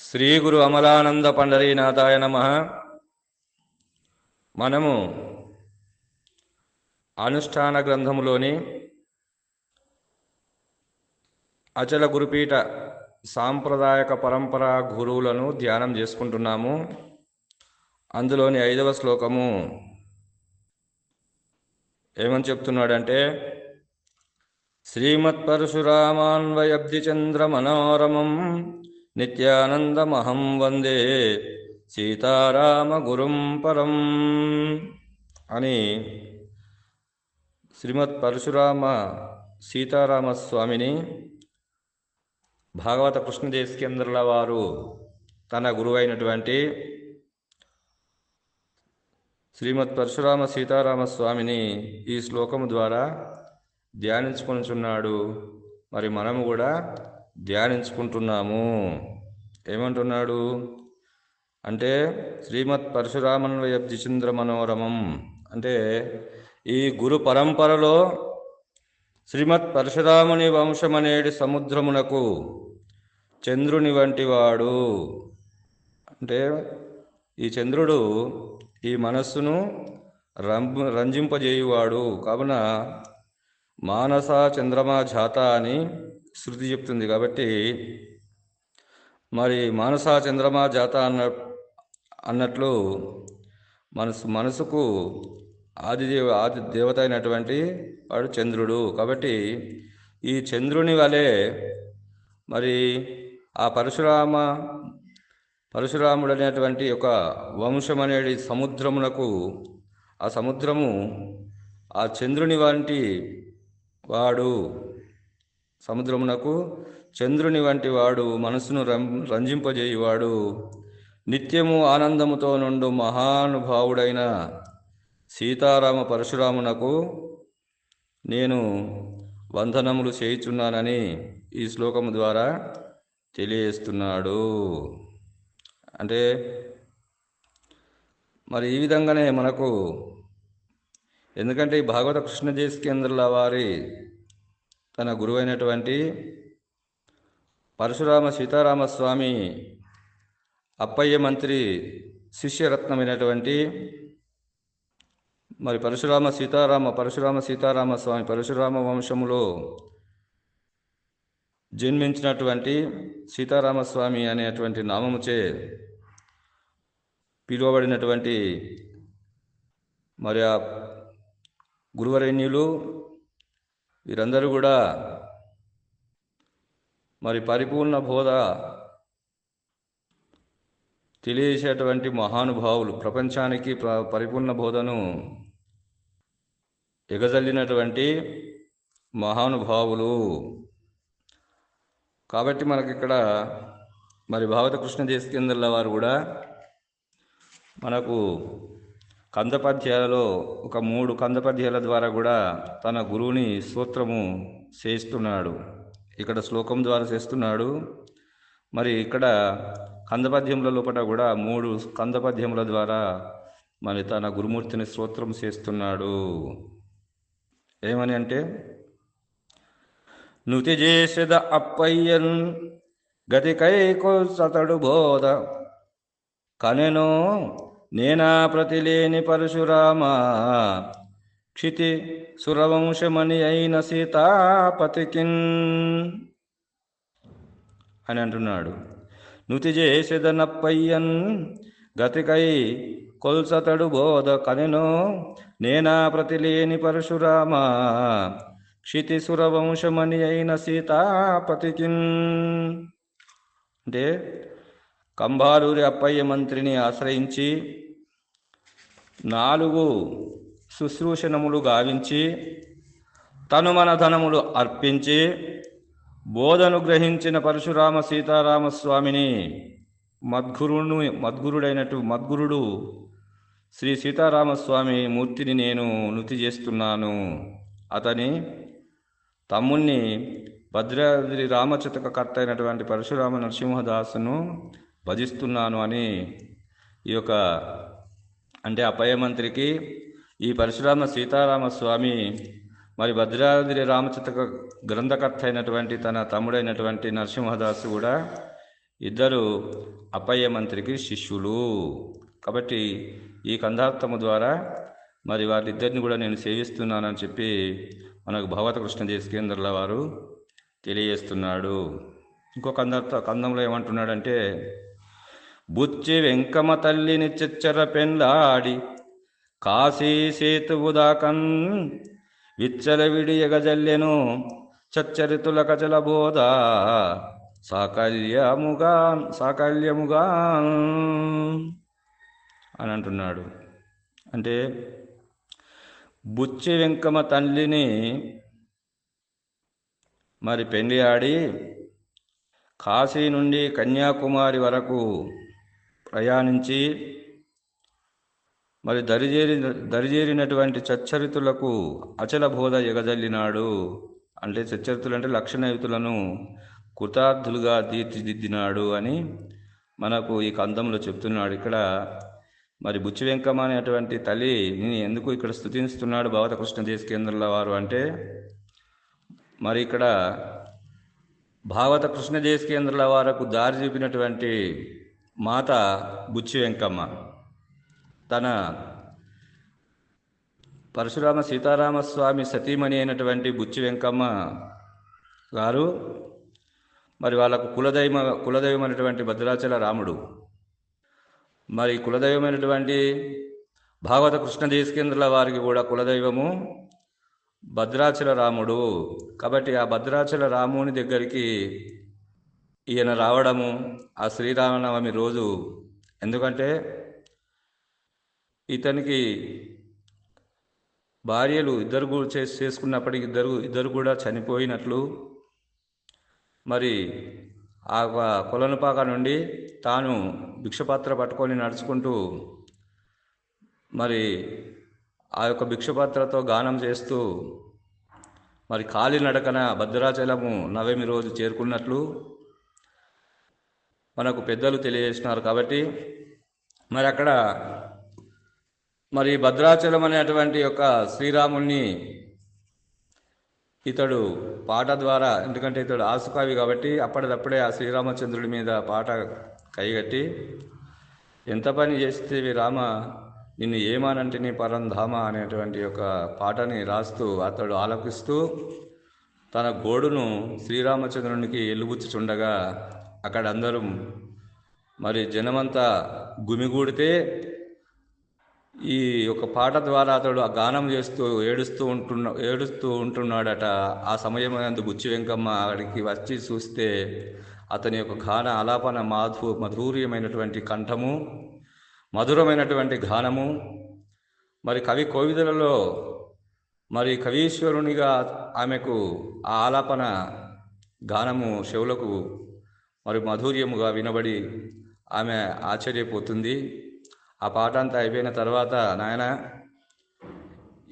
శ్రీ గురు అమలానంద పండరీనాథాయ నమ. మనము అనుష్ఠాన గ్రంథములోని అచల గురుపీఠ సాంప్రదాయక పరంపరా గురువులను ధ్యానం చేసుకుంటున్నాము. అందులోని ఐదవ శ్లోకము ఏమని చెప్తున్నాడంటే శ్రీమత్పరశురామాన్వయబ్ధి చంద్ర మనోరమం నిత్యానందమహం వందే సీతారామ గురుం పరం. అని శ్రీమత్ పరశురామ సీతారామస్వామిని భాగవత కృష్ణదేశకేంద్రుల వారు తన గురువైనటువంటి శ్రీమత్ పరశురామ సీతారామ స్వామిని ఈ శ్లోకము ద్వారా ధ్యానించుకొనుచున్నాడు. మరి మనము కూడా ధ్యానించుకుంటున్నాము. ఏమంటున్నాడు? అంటే శ్రీమత్ పరశురామన్వయబ్జిచంద్ర మనోరమం. అంటే ఈ గురు పరంపరలో శ్రీమత్ పరశురాముని వంశమనేటి సముద్రమునకు చంద్రుని వంటివాడు. అంటే ఈ చంద్రుడు ఈ మనస్సును రం రంజింపజేయువాడు. కావున మానస చంద్రమా జాత అని శృతి చెప్తుంది. కాబట్టి మరి మానస చంద్రమా జాత అన్న అన్నట్లు మనసు మనసుకు ఆదిదేవ ఆది దేవత అయినటువంటి వాడు చంద్రుడు. కాబట్టి ఈ చంద్రుని వలె మరి ఆ పరశురామ పరశురాముడు అనేటువంటి ఒక వంశం అనేది సముద్రమునకు ఆ సముద్రము ఆ చంద్రుని వంటి వాడు సముద్రమునకు చంద్రుని వంటి వాడు మనసును రం రంజింపజేయువాడు. నిత్యము ఆనందముతో నుండు మహానుభావుడైన సీతారామ పరశురామునకు నేను వందనములు చేయుచున్నానని ఈ శ్లోకము ద్వారా తెలియజేస్తున్నాడు. అంటే మరి ఈ విధంగానే మనకు ఎందుకంటే ఈ భాగవత కృష్ణదేశకేంద్రుల వారి తన గురువైనటువంటి పరశురామ సీతారామస్వామి అప్పయ్య మంత్రి శిష్యరత్నమైనటువంటి మరి పరశురామ సీతారామ పరశురామ సీతారామ స్వామి పరశురామ వంశములో జన్మించినటువంటి సీతారామస్వామి అనేటువంటి నామముచే పిలువబడినటువంటి మరి ఆ గురువరేణ్యులు వీరందరూ కూడా మరి పరిపూర్ణ బోధ తెలియజేసేటువంటి మహానుభావులు ప్రపంచానికి పరిపూర్ణ బోధను ఎగజల్లినటువంటి మహానుభావులు. కాబట్టి మనకి ఇక్కడ మరి భావత కృష్ణ దేశకేంద్రుల వారు కూడా మనకు కందపద్యాలలో ఒక మూడు కందపద్యాల ద్వారా కూడా తన గురువుని స్తోత్రము చేస్తున్నాడు ఇక్కడ శ్లోకం ద్వారా చేస్తున్నాడు. మరి ఇక్కడ కందపద్యముల లోపల కూడా మూడు కందపద్యముల ద్వారా మరి తన గురుమూర్తిని స్తోత్రం చేస్తున్నాడు. ఏమని అంటే నుతి చేసేద అప్పయ్యన్ గతికైకో సతడు బోధ. కనెనో నేనా ప్రతిలేని పరశురామ క్షితి సురవంశమణి అయిన సీతాపతికిన్. అని అంటున్నాడు. నుతి చేసేదనప్పయ్యన్ గతికై కొల్సతడు బోధ కనెనో. నేనా ప్రతిలేని పరశురామ క్షితి సురవంశమణి అయిన సీతాపతికిన్. అంటే కంబాలూరి అప్పయ్య మంత్రిని ఆశ్రయించి నాలుగు శుశ్రూషణములు గావించి తను మన ధనములు అర్పించి బోధను గ్రహించిన పరశురామ సీతారామస్వామిని మద్గురును మద్గురుడైనట్టు మద్గురుడు శ్రీ సీతారామస్వామి మూర్తిని నేను నుతి చేస్తున్నాను. అతని తమ్ముణ్ణి భద్రాద్రి రామచతక కర్త అయినటువంటి పరశురామ నరసింహదాసును భజిస్తున్నాను అని ఈ యొక్క అంటే అపయమంత్రికి ఈ పరశురామ సీతారామ స్వామి మరి భద్రాద్రి రామచతక గ్రంథకర్త అయినటువంటి తన తమ్ముడైనటువంటి నరసింహదాసు కూడా ఇద్దరు అప్పయ్య మంత్రికి శిష్యులు. కాబట్టి ఈ కందార్థము ద్వారా మరి వాళ్ళిద్దరిని కూడా నేను సేవిస్తున్నానని చెప్పి మనకు భగవత కృష్ణ దేశకేంద్రుల వారు తెలియజేస్తున్నాడు. ఇంకో కందార్థ కందంలో ఏమంటున్నాడంటే బుచ్చి వెంకమ తల్లిని చిచ్చర పెండ్లాడి కాశీ సేతువు దాకన్ విచ్చలవిడి ఎగజల్లెను చచ్చరితుల కచల బోధ సాకల్యముగా సాకల్యముగా అని అంటున్నాడు. అంటే బుచ్చి వెంకమ తల్లిని మరి పెళ్ళి ఆడి కాశీ నుండి కన్యాకుమారి వరకు ప్రయాణించి మరి దరిజేరి దరిజేరినటువంటి చచ్చరితులకు అచల బోధ ఎగజల్లినాడు. అంటే చచ్చరితులు అంటే లక్షణయుతులను కృతార్థులుగా తీర్చిదిద్దినాడు అని మనకు ఈ కందంలో చెప్తున్నాడు. ఇక్కడ మరి బుచ్చి వెంకమ్మ అనేటువంటి నేను ఎందుకు ఇక్కడ స్థుతిస్తున్నాడు భగవత కృష్ణ దేశ కేంద్రంలో వారు అంటే మరి ఇక్కడ భాగవత కృష్ణదేశ కేంద్రాల వారకు దారి చూపినటువంటి మాత బుచ్చి వెంకమ్మ. తన పరశురామ సీతారామస్వామి సతీమణి అయినటువంటి బుచ్చి వెంకమ్మ గారు మరి వాళ్ళకు కులదైవ కులదైవమైనటువంటి భద్రాచల రాముడు. మరి కులదైవమైనటువంటి భాగవత కృష్ణ దేశకేంద్రుల వారికి కూడా కులదైవము భద్రాచల రాముడు. కాబట్టి ఆ భద్రాచల రాముని దగ్గరికి ఈయన రావడము ఆ శ్రీరామనవమి రోజు. ఎందుకంటే ఇతనికి భార్యలు ఇద్దరు చే చేసి చేసుకున్నప్పటికి ఇద్దరు ఇద్దరు కూడా చనిపోయినట్లు. మరి ఆ కొలనుపాక నుండి తాను భిక్షపాత్ర పట్టుకొని నడుచుకుంటూ మరి ఆ యొక్క భిక్షపాత్రతో గానం చేస్తూ మరి కాలినడకన భద్రాచలము నవమి రోజు చేరుకున్నట్లు. మనకు పెద్దలు తెలియజేసినారు కాబట్టి మరి అక్కడ మరి భద్రాచలం అనేటువంటి యొక్క శ్రీరాముణ్ణి ఇతడు పాట ద్వారా ఎందుకంటే ఇతడు ఆసుకావి కాబట్టి అప్పటిదప్పుడే ఆ శ్రీరామచంద్రుడి మీద పాట కైగట్టి ఎంత పని చేస్తే రామ నిన్ను ఏమానంటిని పరంధామ అనేటువంటి ఒక పాటని రాస్తూ అతడు ఆలపిస్తూ తన గోడును శ్రీరామచంద్రునికి ఎలుబుచ్చుచుండగా అక్కడ అందరూ మరి జనమంతా గుమిగూడితే ఈ యొక్క పాట ద్వారా అతడు ఆ గానం చేస్తూ ఏడుస్తూ ఉంటున్న ఏడుస్తూ ఉంటున్నాడట. ఆ సమయం అందు బుచ్చి వెంకమ్మ అక్కడికి వచ్చి చూస్తే అతని యొక్క గాన ఆలాపన మాధు మధుర్యమైనటువంటి కంఠము మధురమైనటువంటి గానము. మరి కవి కోవిదలలో మరి కవీశ్వరునిగా ఆమెకు ఆ ఆలాపన గానము శివులకు మరి మధుర్యముగా వినబడి ఆమె ఆశ్చర్యపోతుంది. ఆ పాట అంతా అయిపోయిన తర్వాత నాయన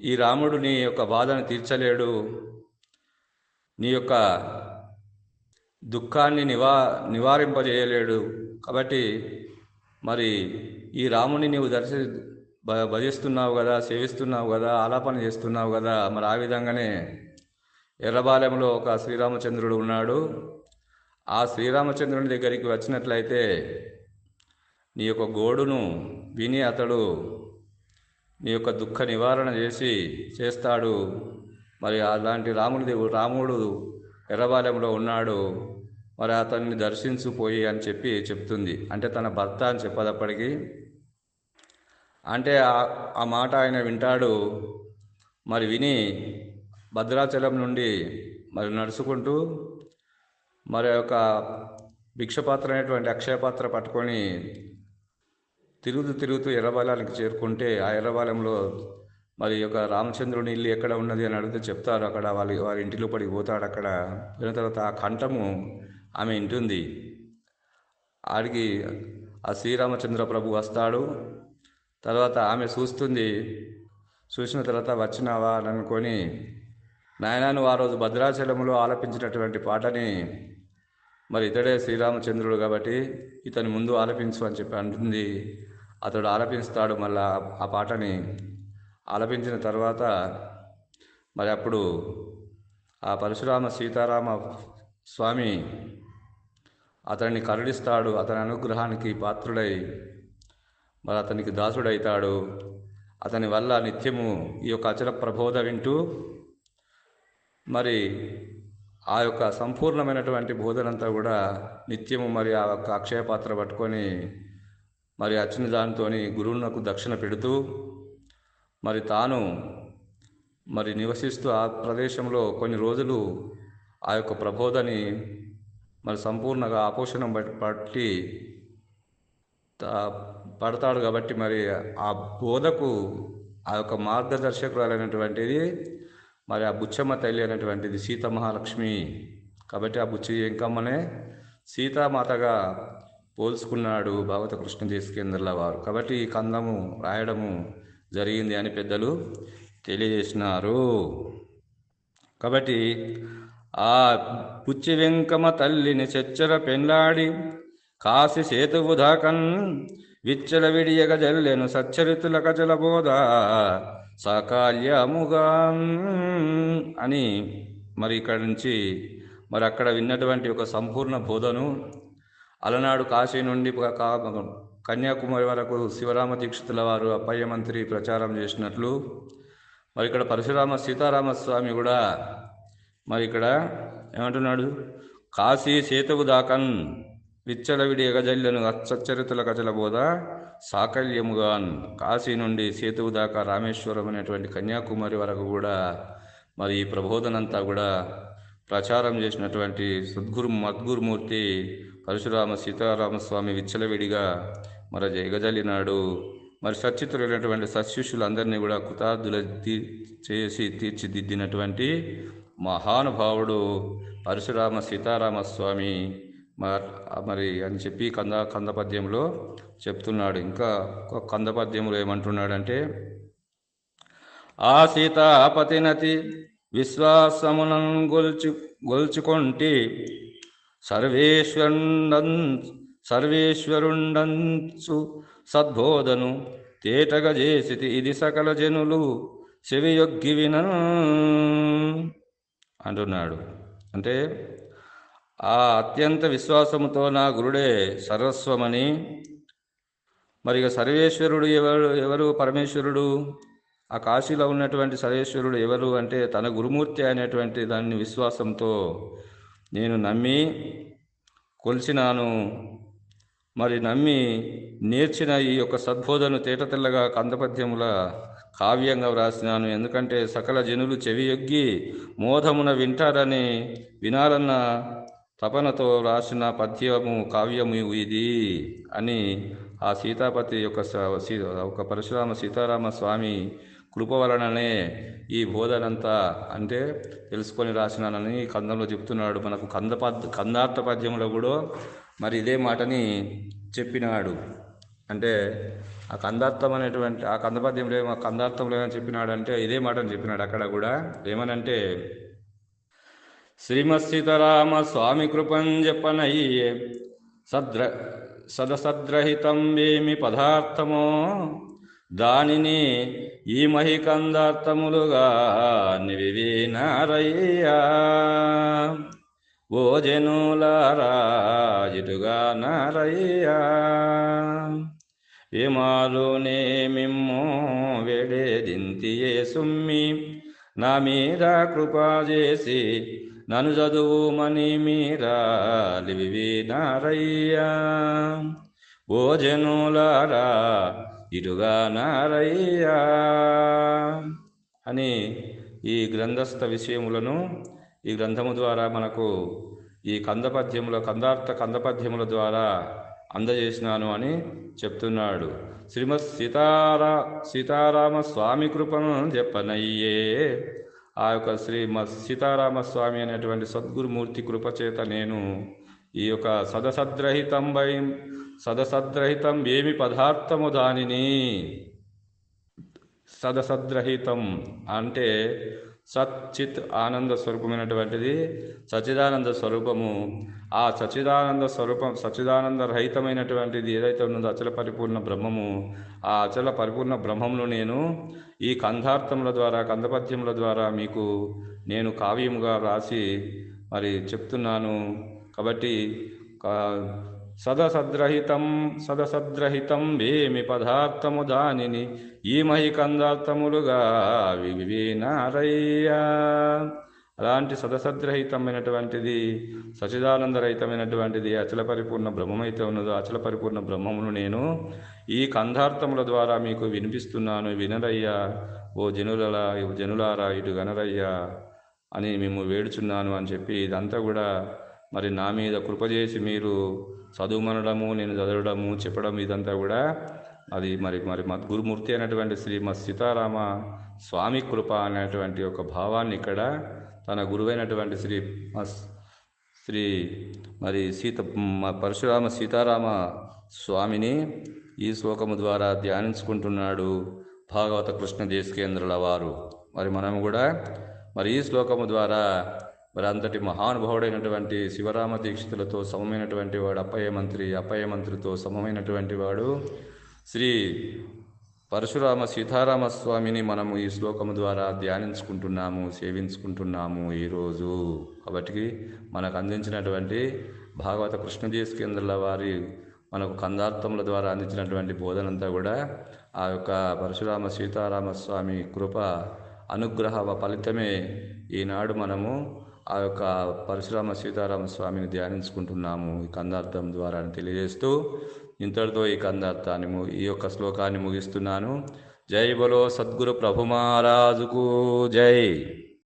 ఈ రాముడు నీ యొక్క బాధను తీర్చలేడు. నీ యొక్క దుఃఖాన్ని నివా నివారింపజేయలేడు. కాబట్టి మరి ఈ రాముని నీవు దర్శి భ- భజిస్తున్నావు కదా సేవిస్తున్నావు కదా ఆలాపన చేస్తున్నావు కదా మరి ఆ విధంగానే ఎర్రబాలెంలో ఒక శ్రీరామచంద్రుడు ఉన్నాడు. ఆ శ్రీరామచంద్రుని దగ్గరికి వచ్చినట్లయితే నీ యొక్క గోడును విని అతడు నీ యొక్క దుఃఖ నివారణ చేసి చేస్తాడు. మరి అలాంటి రాముడి రాముడు ఎర్రబాలెంలో ఉన్నాడు. మరి అతన్ని దర్శించుపోయి అని చెప్పి చెప్తుంది. అంటే తన భర్త అని చెప్పదప్పటికీ అంటే ఆ- ఆ మాట ఆయన వింటాడు. మరి విని భద్రాచలం నుండి మరి నడుచుకుంటూ మరి యొక్క భిక్షపాత్ర అనేటువంటి అక్షయపాత్ర పట్టుకొని తిరుగుతూ తిరుగుతూ ఎర్రబాలానికి చేరుకుంటే ఆ ఎర్రబాలంలో మరి యొక్క రామచంద్రుని ఇల్లు ఎక్కడ ఉన్నది అని అడిగితే చెప్తారు అక్కడ వాళ్ళ వారి ఇంటిలో పడి పోతాడు అక్కడ. పోయిన తర్వాత ఆ కంఠము ఆమె ఇంటుంది ఆడికి ఆ శ్రీరామచంద్ర ప్రభు వస్తాడు. తర్వాత ఆమె చూస్తుంది. చూసిన తర్వాత వచ్చినావా అని అనుకొని నాయనాను ఆ రోజు భద్రాచలంలో ఆలపించినటువంటి పాటని మరి ఇతడే శ్రీరామచంద్రుడు కాబట్టి ఇతని ముందు ఆలపించు అని చెప్పి అంటుంది. అతడు ఆలపిస్తాడు మళ్ళా ఆ పాటని. ఆలపించిన తర్వాత మరి అప్పుడు ఆ పరశురామ సీతారామ స్వామి అతన్ని కరుణిస్తాడు అతని అనుగ్రహానికి పాత్రుడై మరి అతనికి దాసుడైతాడు. అతని వల్ల నిత్యము ఈ యొక్క అచల ప్రబోధ వింటూ మరి ఆ యొక్క సంపూర్ణమైనటువంటి బోధనంతా కూడా నిత్యము మరి ఆ యొక్క అక్షయ పాత్ర పట్టుకొని మరి అచ్చిన దానితో గురువునకు దక్షిణ పెడుతూ మరి తాను మరి నివసిస్తూ ఆ ప్రదేశంలో కొన్ని రోజులు ఆ యొక్క ప్రబోధని మరి సంపూర్ణంగా ఆపోషణం పట్టి పడతాడు కాబట్టి మరి ఆ బోధకు ఆ యొక్క మార్గదర్శకురాలైనటువంటిది మరి ఆ బుచ్చమ్మ తల్లి అనేటువంటిది సీత మహాలక్ష్మి. కాబట్టి ఆ బుచ్చి ఇంకమ్మనే సీతామాతగా పోల్చుకున్నాడు భగవత కృష్ణ దేశకేంద్రుల వారు. కాబట్టి ఈ కందము రాయడము జరిగింది అని పెద్దలు తెలియజేసినారు. కాబట్టి ఆ పుచ్చి వెంకమ తల్లిని చెచ్చర పెండ్లాడి కాసి సేతువు దాకన్ విచ్చల విడియగ జల్లెను సచ్చరితుల కజల బోధ. సకాల్యముగా అని మరి ఇక్కడ నుంచి మరి అక్కడ విన్నటువంటి ఒక సంపూర్ణ బోధను అలనాడు కాశీ నుండి కన్యాకుమారి వరకు శివరామ దీక్షితుల వారు అప్పయ్య మంత్రి ప్రచారం చేసినట్లు మరి ఇక్కడ పరశురామ సీతారామ స్వామి కూడా మరి ఇక్కడ ఏమంటున్నాడు? కాశీ సేతువు దాకన్ విచ్చలవిడి ఎగజల్లను అచ్చరితుల కచల బోధ సాకల్యముగాన్ కాశీ నుండి సేతువు దాకా రామేశ్వరం అనేటువంటి కన్యాకుమారి వరకు కూడా మరి ఈ ప్రబోధనంతా కూడా ప్రచారం చేసినటువంటి సద్గురు మద్గురుమూర్తి పరశురామ సీతారామస్వామి విచ్చలవిడిగా మరి ఎగజల్లినాడు మరి సచ్చితులైనటువంటి సశిష్యులందరినీ కూడా కృతార్థుల చేసి తీర్చిదిద్దినటువంటి మహానుభావుడు పరశురామ సీతారామస్వామి మరి అని చెప్పి కంద కంద పద్యంలో చెప్తున్నాడు. ఇంకా కంద పద్యంలో ఏమంటున్నాడంటే ఆ సీతాపతినతి విశ్వాసమునం గొల్చు గొల్చుకొంటి సర్వేశ్వరుండన్ సర్వేశ్వరుండంచు సద్బోధను తేటగా చేసితి ఇది సకల జనులు చెవియొగ్గి విన అంటున్నాడు. అంటే ఆ అత్యంత విశ్వాసముతో నా గురుడే సర్వస్వమని. మరి ఇక సర్వేశ్వరుడు ఎవరు ఎవరు పరమేశ్వరుడు? ఆ కాశీలో ఉన్నటువంటి సర్వేశ్వరుడు ఎవరు అంటే తన గురుమూర్తి అనేటువంటి దాన్ని విశ్వాసంతో నేను నమ్మి కొలిచినాను. మరి నమ్మి నేర్చిన ఈ యొక్క సద్బోధను తేటతెల్లగా కందపద్యముల కావ్యంగా వ్రాసినాను. ఎందుకంటే సకల జనులు చెవియొగ్గి మోధమున వింటారని వినాలన్న తపనతో రాసిన పద్యము కావ్యము ఇది అని ఆ సీతాపతి యొక్క స- సీ- ఒక పరశురామ సీతారామ స్వామి కృప వలననే ఈ బోధనంతా అంటే తెలుసుకొని రాసినానని కందంలో చెప్తున్నాడు. మనకు కంద పద్ కందార్థ పద్యంలో కూడా మరి ఇదే మాటని చెప్పినాడు. అంటే ఆ కందార్థం అనేటువంటి ఆ కందపద్యంలో ఏమో కందార్థంలో ఏమని చెప్పినాడు అంటే ఇదే మాటని చెప్పినాడు అక్కడ కూడా. ఏమనంటే శ్రీమత్సీతరామ స్వామి కృపం సద్ర సదసద్రహితం ఏమి పదార్థమో దానిని ఈ మహికందార్థములుగా నివివీనారయ్యా ఓ జనులారా నారయ్యా. విమాలునే మిమ్మో వేడేదింతియే సుమ్మి నా మీద కృపా చేసి నన్ను చదువుమని మీరా లివి ఓ జనులారా ఇరుగా నారయ్యా. అని ఈ గ్రంథస్థ విషయములను ఈ గ్రంథము ద్వారా మనకు ఈ కందపద్యముల కందార్థ కందపద్యముల ద్వారా అందజేసినాను అని చెప్తున్నాడు. శ్రీమత్ సీతారా సీతారామ స్వామి కృపను చెప్పనయ్యే. ఆ యొక్క శ్రీ మ సీతారామస్వామి అనేటువంటి సద్గురుమూర్తి కృపచేత నేను ఈ యొక్క సదసద్రహితం భయం సదసద్రహితం ఏమి పదార్థము దానిని. సదసద్రహితం అంటే సచ్చిత్ ఆనంద స్వరూపమైనటువంటిది సచిదానంద స్వరూపము. ఆ సచిదానంద స్వరూపం సచిదానంద రహితమైనటువంటిది ఏదైతే ఉన్నదో అచల పరిపూర్ణ బ్రహ్మము ఆ అచల పరిపూర్ణ బ్రహ్మమును నేను ఈ కంధార్థముల ద్వారా కందపద్యముల ద్వారా మీకు నేను కావ్యముగా రాసి మరి చెప్తున్నాను. కాబట్టి సదసద్రహితం సదసద్రహితం వేమి పదార్థము దానిని ఈ మహి కందార్థములుగా వివినారయ్యా అలాంటి సదసద్రహితమైనటువంటిది సచిదానందరహితమైనటువంటిది అచల పరిపూర్ణ బ్రహ్మమైతే ఉన్నదో అచల పరిపూర్ణ బ్రహ్మమును నేను ఈ కంధార్థముల ద్వారా మీకు వినిపిస్తున్నాను వినరయ్యా. ఓ జనులలా జనులారా ఇటు గనరయ్యా అని మేము వేడుచున్నాను అని చెప్పి ఇదంతా కూడా మరి నా మీద కృప చేసి మీరు చదువుమనడము నేను చదవడము చెప్పడం ఇదంతా కూడా అది మరి మరి మా గురుమూర్తి అయినటువంటి శ్రీ మా సీతారామ స్వామి కృప అనేటువంటి ఒక భావాన్ని ఇక్కడ తన గురువైనటువంటి శ్రీ శ్రీ మరి సీత మా పరశురామ సీతారామ స్వామిని ఈ శ్లోకము ద్వారా ధ్యానించుకుంటున్నాడు భాగవత కృష్ణ దేశకేంద్రుల వారు. మరి మనము కూడా మరి ఈ శ్లోకము ద్వారా మరి అంతటి మహానుభావుడైనటువంటి శివరామ దీక్షితులతో సమమైనటువంటి వాడు అప్పయ్య మంత్రి అప్పయ్య మంత్రితో సమమైనటువంటి వాడు శ్రీ పరశురామ సీతారామ స్వామిని మనము ఈ శ్లోకము ద్వారా ధ్యానించుకుంటున్నాము సేవించుకుంటున్నాము ఈరోజు. కాబట్టి మనకు అందించినటువంటి భాగవత కృష్ణదేశ కేంద్రాల వారి మనకు కందార్థముల ద్వారా అందించినటువంటి బోధనంతా కూడా ఆ యొక్క పరశురామ సీతారామ స్వామి కృప అనుగ్రహ ఫలితమే ఈనాడు మనము ఆ యొక్క పరశురామ సీతారామ స్వామిని ధ్యానించుకుంటున్నాము ఈ కందార్థం ద్వారా అని తెలియజేస్తూ ఇంతటితో ఈ కందార్థాన్ని ఈ యొక్క శ్లోకాన్ని ముగిస్తున్నాను. జై బలో సద్గురు ప్రభు మహారాజుకు జై.